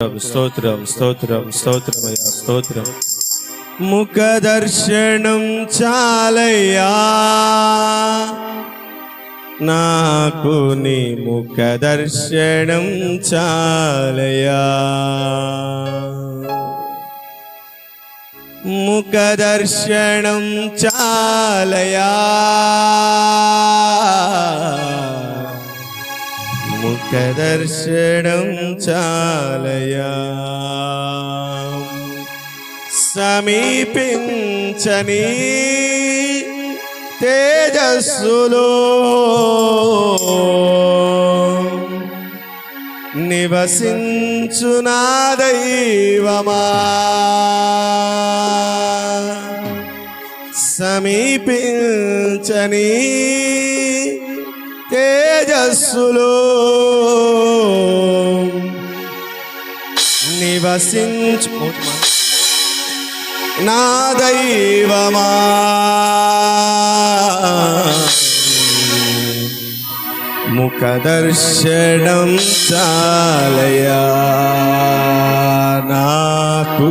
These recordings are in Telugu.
స్తోత్రం స్తోత్రం స్తోత్రమయ్యా స్తోత్రం ముఖ దర్శనం చాలయ్యా. నాకు నీ ముఖ దర్శనం చాలయ్యా. ముఖ దర్శనం చాలయా ముఖ దర్శనం చాలయా సమీపించని తేజస్సులో నివసించునా దైవమా సమీపించని తేజస్సులో నివసించు. నా దైవమా. ముఖదర్శనం చాలయా నాకు.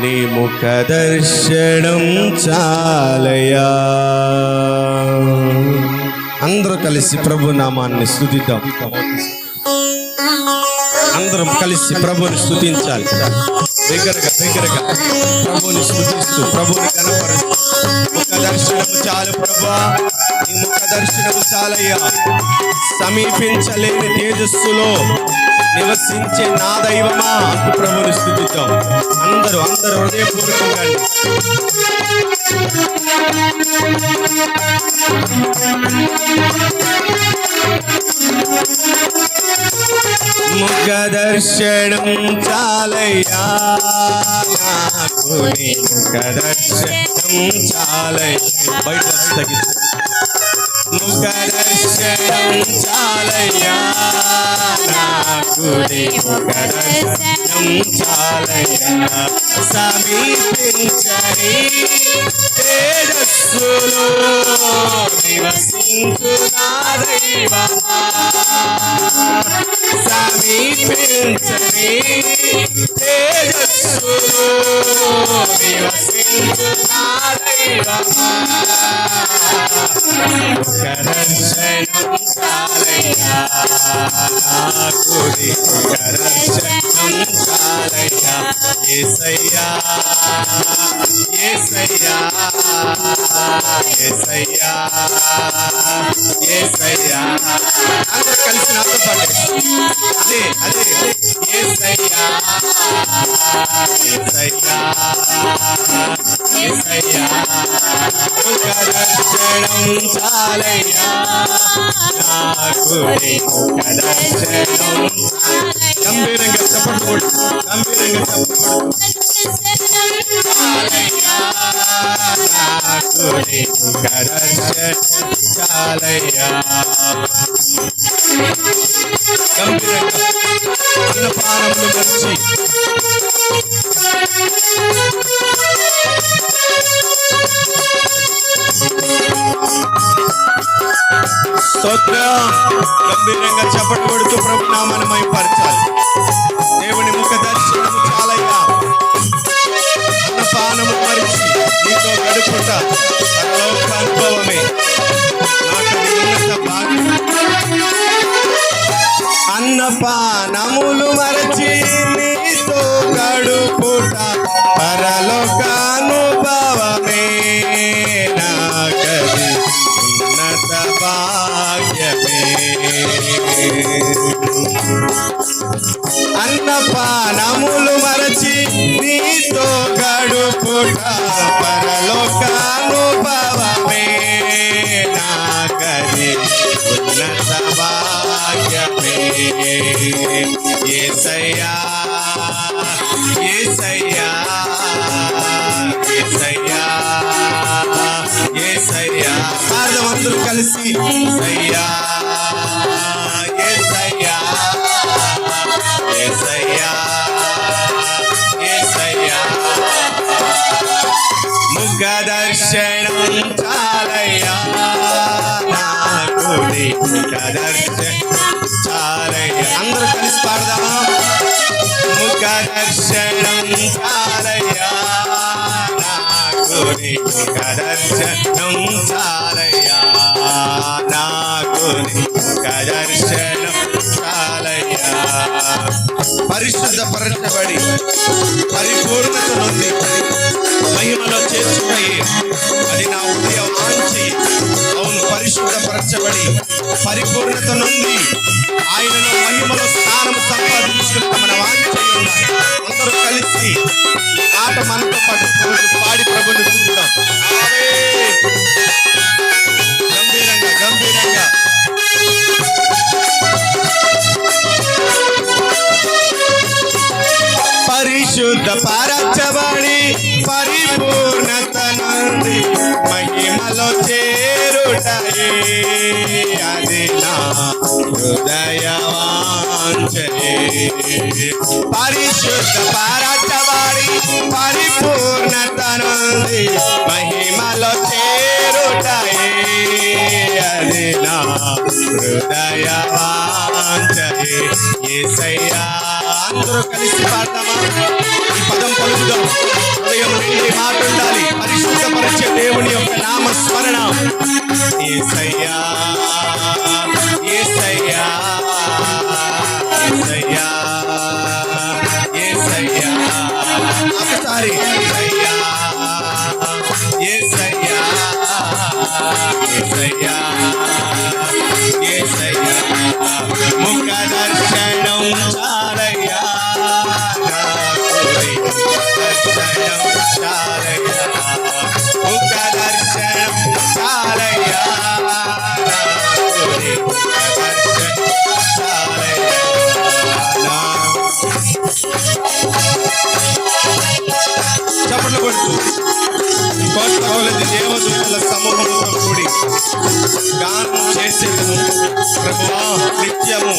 నీ ముఖ దర్శనం చాలయా. అందరూ కలిసి ప్రభు నామాన్ని స్థుతిద్దాం. అందరం కలిసి ప్రభుని స్థుతించాలి. దగ్గరగా దగ్గరగా. ప్రభుని స్థుతిస్తూ ప్రభుని కనపరుస్తూ. ముఖ దర్శనము చాలు ప్రభా. నీ దర్శనము చాలయ్యా. సమీపించలేని తేజస్సులో నివసించే నా దైవమా అంటూ ప్రభుని స్థుతిద్దాం. అందరూ అందరూ హృదయపూర్వకంగా ముఖ దర్శనం చాలయ్యా. నాకు ముఖ దర్శనం చాలయ్యా. బయట తగ్గించు ముఖ దర్శనం చాలయ్యా. నాకు నీ ముఖ దర్శనం చాలయ్యా సమీపించని తేజస్సులో నివసించు నా సమీపించని తేజస్సులో నివసించు నా దైవమా కరశనం చాలయ్యా కుడి కరశనం చాలయ్యా ఏసయ్యా ఏసయ్యా ఏసయ్యా ఏసయ్యా అందరూ కలిసి నాతో పాటు అదే అదే ఏసయ్యా ఏసయ్యా ఏసయ్యా ముఖ చాలయ్యా నాకు నీ గంభీరంగా చెప్పకూడదు గంభీరంగా చెప్పకూడదు చాలయ్యా చాలయ్యా గంభీరంగా అన్నపానములు మంచి స్తోత్రం గంభీరంగా చప్పటి కొడుతూ ప్రభు నామాన్ని మైపరచాలి దేవుని ముఖ దర్శనం చాలయ్యా. అన్నపానము మరిచి నీతో గడుపుట అనుభవమే. నాకు ఉన్నత భాగ్యం అన్నపానములు మరి చేసి ఎసయ్యా ఎసయ్యా ఎసయ్యా ఎసయ్యా ముఖ దర్శనం చాలయ్యా నాకు ముఖ దర్శనం చాలయ్యా. అందరూ కలిసి పాడదామా? పరిశుద్ధపరచబడి పరిపూర్ణత నుండి మహిమలో చేర్చుకుని అది నా హృదయ వాంఛి అవును పరిశుద్ధపరచబడి పరిపూర్ణత నుండి ఆయనలో మహిమలో స్నానం సంపాదించుకున్న మన వాంఛ అందరూ కలిసి ఈ ఆట మనతో పాటు పాడి ప్రభుని చూద్దాం. పరిశుద్ధ పరచబడి పరిపూర్ణత నుండి మహిమలో చేరుటయే. అది నా హృదయవాంచయే పరిశుద్ధ పరచబడి పరిపూర్ణత నుండి మహిమలో చేరుటయే. అది నా హృదయ ఏసయ్యా యేసయ్యా అందరూ కలిసి పాడదామా ఈ పదం పలుకుదాం హృదయం నుండి మాట ఉండాలి పరిశుద్ధపరిచే దేవుని యొక్క నామ స్మరణ యేసయ్యా యేసయ్యా యేసయ్యా యేసయ్యా ఒకసారి యేసయ్యా యేసయ్యా యేసయ్యా యేసయ్యా కోట్లాది దేవదూతల సమూహంతో కూడి గానం చేసేదను. ప్రభువా నిత్యము.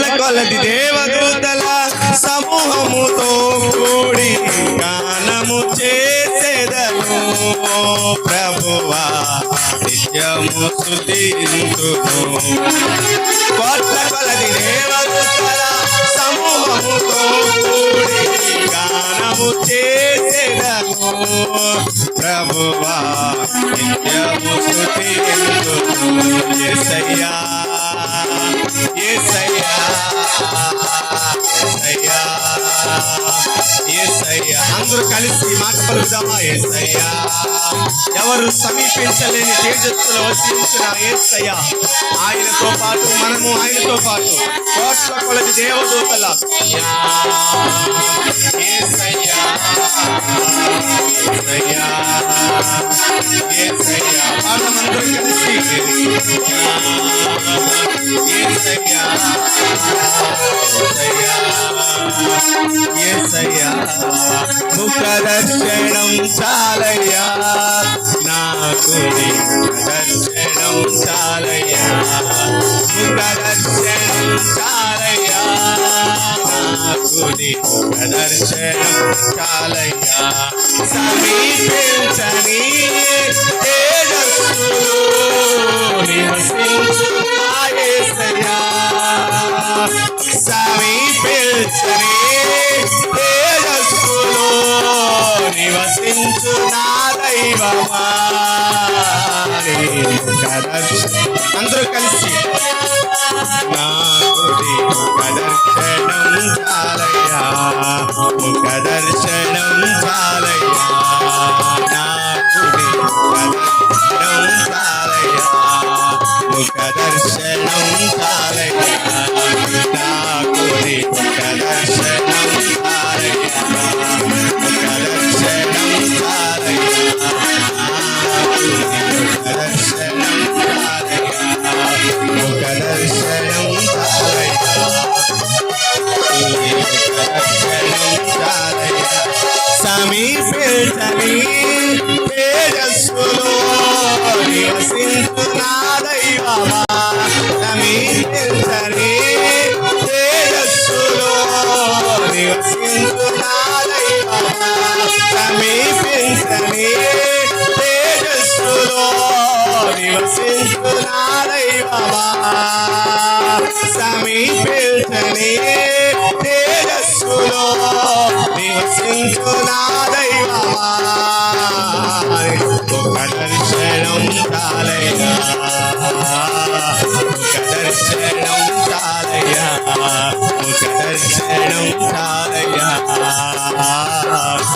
కోట్ల కొలది దేవదూతల సమూహముతో కూడి గానము చేసేదను. ప్రభువా నిత్యము స్తుతింతును కోట్ల కొలది దేవదూతల సమూహముతో కూడి గానము చేసేదను. ప్రభువా నిత్యము స్తుతింతును ఎసయ్యా అందరూ కలిసి మాట పలుకుదామా? యేసయ్యా ఎవరు సమీపించలేని తేజస్సులు వసించిన ఏసయ్యా ఆయనతో పాటు మనము ఆయనతో పాటు కోట్ల కొలది దేవదూతల ఏసయ్యా ముఖదర్శనం చాలయ్యా నాకు దర్శనం చాలయ్యా ముఖదర్శనం చాలయ్యా నాకు నీ ముఖ దర్శనం చాలయ్యా సమీపించని సమీపించని తేజస్సులో నివసించు నా దైవమా అందరూ కలిసి ముఖ దర్శనం నివసించునా దైవమా సమీపించని తేజస్సులో నివసించునా దైవమా. ఒక దర్శనం చాలయ్యా ఒక దర్శనం ముఖదర్శనం సారయ్య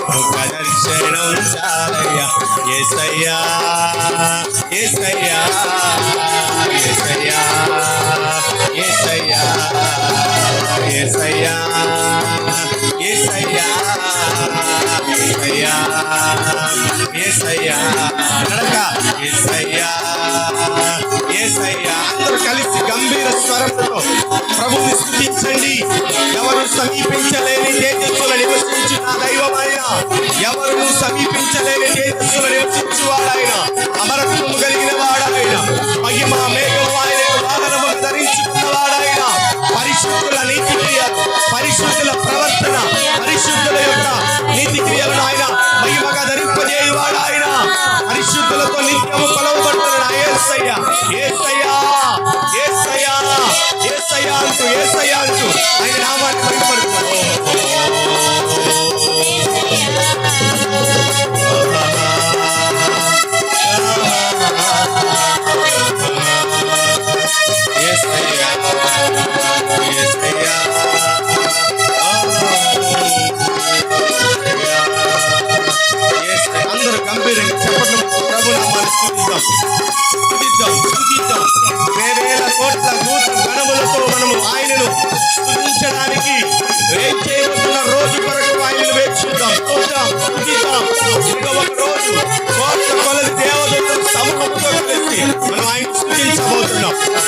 ముఖదర్శనం సారయ్య ఎసయ్యా ఎసయ్యా ఎసయ్యా ఎస్ కలిసి గంభీర స్వరంతో ప్రభుని స్థుతించండి. ఎవరు సమీపించలేని తేజస్సుల నివసించిన దైవమైన ఎవరు సమీపించలేని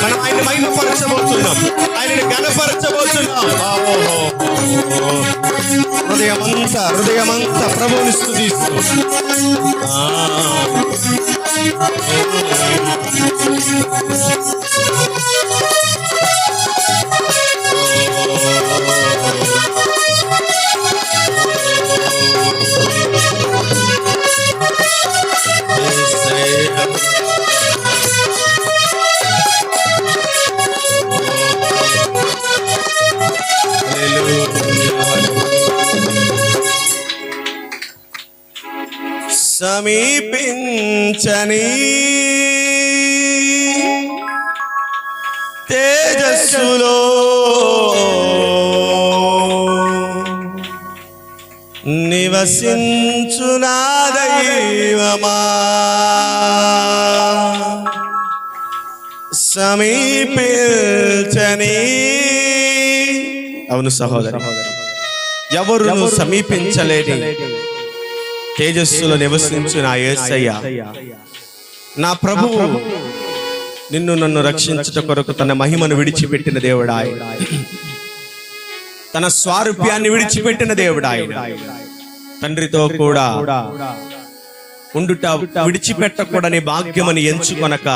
మనం ఆయన మహిమపరచబోతున్నాం ఆయనని గణపరచబోతున్నాం ఆహోహో. హృదయమంతా హృదయమంతా ప్రభువుని స్థుతిస్తూ ఆ. సమీపించని తేజస్సులో. నివసించునా దైవమా. సమీపించని. అవును సహోదరి. ఎవరు సమీపించలేని తేజస్సులో నివసించు నా యేసయ్య నా ప్రభువు నిన్ను నన్ను రక్షించుట కొరకు తన మహిమను విడిచిపెట్టిన దేవుడా ఆయన. తన స్వారూప్యాన్ని విడిచిపెట్టిన దేవుడా ఆయన. తండ్రితో కూడా ఉండుట విడిచిపెట్టకూడని భాగ్యమని ఎంచుకొనక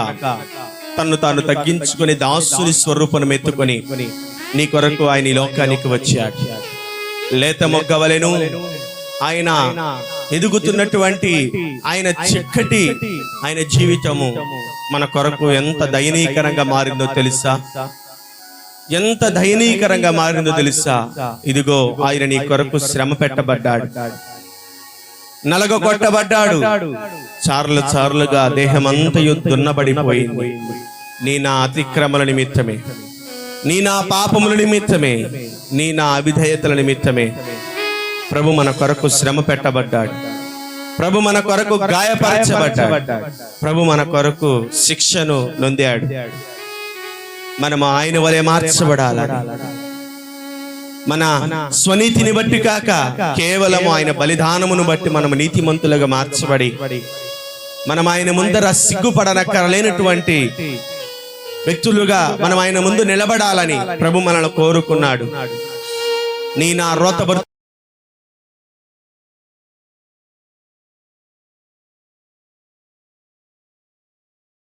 తన్ను తాను తగ్గించుకొని దాసుని స్వరూపం ఎత్తుకొని నీ కొరకు ఆయన ఈ లోకానికి వచ్చాడు. లేత మొగ్గవలెను ఆయన ఎదుగుతున్నటువంటి ఆయన చిక్కటి ఆయన జీవితము మన కొరకు ఎంత దయనీకరంగా మారిందో తెలుసా? ఎంత దయనీకరంగా మారిందో తెలుసా? ఇదిగో ఆయన నీ కొరకు శ్రమ పెట్టబడ్డాడు. నలగ కొట్టబడ్డాడు చార్లు చార్లుగా దేహమంతయు దున్నబడిపోయింది. నీ నా అతిక్రమల నిమిత్తమే. నీ నా పాపముల నిమిత్తమే. నీ నా అవిధేయతల నిమిత్తమే. ప్రభు మన కొరకు శ్రమ పెట్టబడ్డాడు. ప్రభు మన కొరకు గాయపరచబడ్డాడు. ప్రభు మన కొరకు శిక్షను నొందాడు మనం ఆయన వలె మార్చబడాలి మన స్వనీతిని బట్టి కాక కేవలం ఆయన బలిదానమును బట్టి మనం నీతిమంతులుగా మార్చబడి మనం ఆయన ముందర సిగ్గుపడనక్కరలేనటువంటి వ్యక్తులుగా మనం ఆయన ముందు నిలబడాలని ప్రభు మనల్ని కోరుకున్నాడు. నీ నా రోతబరు